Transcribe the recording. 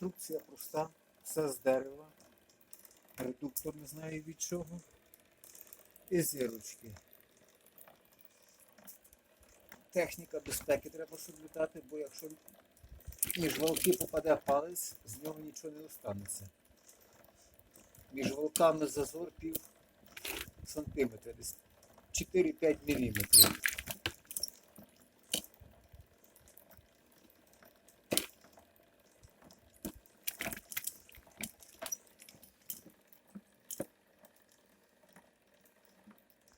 Конструкція проста, все з дерева. Редуктор не знаю від чого. І зірочки. Техніка безпеки треба соблюдати, бо якщо між волки попаде палець, з нього нічого не останеться. Між волками зазор пів сантиметра, десь 4-5 міліметрів.